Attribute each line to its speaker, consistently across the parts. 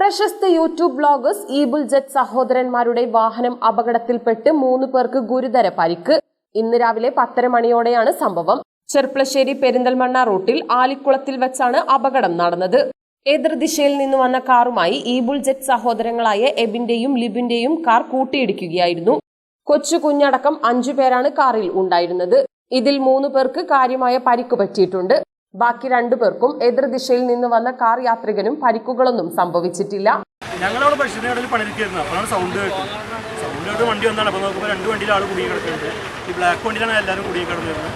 Speaker 1: പ്രശസ്ത YouTube bloggers ഈബുൽ jet സഹോദരന്മാരുടെ വാഹനം അപകടത്തിൽപ്പെട്ട് മൂന്ന് പേർക്ക് ഗുരുതര പരിക്ക്. ഇന്ന് രാവിലെ പത്തര മണിയോടെയാണ് സംഭവം. ചെർപ്പളശ്ശേരി പെരിന്തൽമണ്ണ റൂട്ടിൽ ആലിക്കുളത്തിൽ വെച്ചാണ് അപകടം നടന്നത്. എതിർദിശയിൽ നിന്ന് വന്ന കാറുമായി ഈബുൾ ജറ്റ് സഹോദരങ്ങളായ എബിന്റെയും ലിബിന്റെയും കാർ കൂട്ടിയിടിക്കുകയായിരുന്നു. കൊച്ചു കുഞ്ഞടക്കം അഞ്ചു പേരാണ് കാറിൽ ഉണ്ടായിരുന്നത്. ഇതിൽ മൂന്ന് പേർക്ക് കാര്യമായ പരിക്ക് പറ്റിയിട്ടുണ്ട്. ബാക്കി രണ്ടു പേർക്കും എതിർദിശയിൽ നിന്ന് വന്ന കാർ യാത്രികനും പരിക്കുകളൊന്നും സംഭവിച്ചിട്ടില്ല.
Speaker 2: ഞങ്ങളവിടെ ബസ്സിന്റെ ഇടയിൽ പണിയിരിക്കുന്നു അപ്പോഴാണ് സൗണ്ട് സൗണ്ട് കേട്ട് വണ്ടി വന്നാണ്. അപ്പോൾ നോക്കുമ്പോൾ രണ്ട് വണ്ടിയിൽ ആൾ കുടുങ്ങി കിടക്കുന്നുണ്ട്. ഈ ബ്ലാക്ക് വണ്ടിയിലാണ് എല്ലാവരും കുടുങ്ങി കിടന്നിരുന്നത്.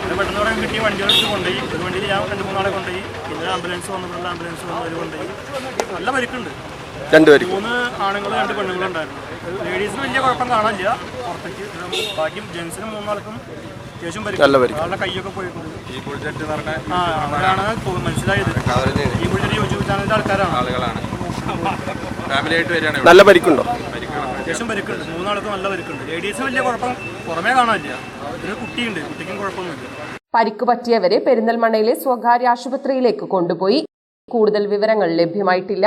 Speaker 2: പിന്നെ കിട്ടിയ വണ്ടികളെടുത്ത് കൊണ്ടുപോയി. ഒരു വണ്ടിയിൽ ഞാൻ രണ്ട് മൂന്നാളെ കൊണ്ടുപോയി. പിന്നെ ആംബുലൻസ് വന്നപ്പോഴുള്ള ആംബുലൻസ് വന്നവർ കൊണ്ടുപോയി. നല്ല പരിക്കുണ്ട്.
Speaker 3: നല്ല
Speaker 2: പരിക്ക്.
Speaker 3: പരിക്ക്. നല്ല പരിക്കുണ്ടോ?
Speaker 2: അത്യാവശ്യം പരിക്കുണ്ട്. മൂന്നാൾക്ക് നല്ല പരിക്കുണ്ട്. ലേഡീസിന് വലിയ കുഴപ്പം പുറമേ കാണാനില്ല. ഒരു കുട്ടിയുണ്ട്. കുട്ടിക്കും കുഴപ്പമൊന്നുമില്ല.
Speaker 1: പരിക്ക് പറ്റിയവരെ പെരിന്തൽമണ്ണയിലെ സ്വകാര്യ ആശുപത്രിയിലേക്ക് കൊണ്ടുപോയി. കൂടുതൽ വിവരങ്ങൾ ലഭ്യമായിട്ടില്ല.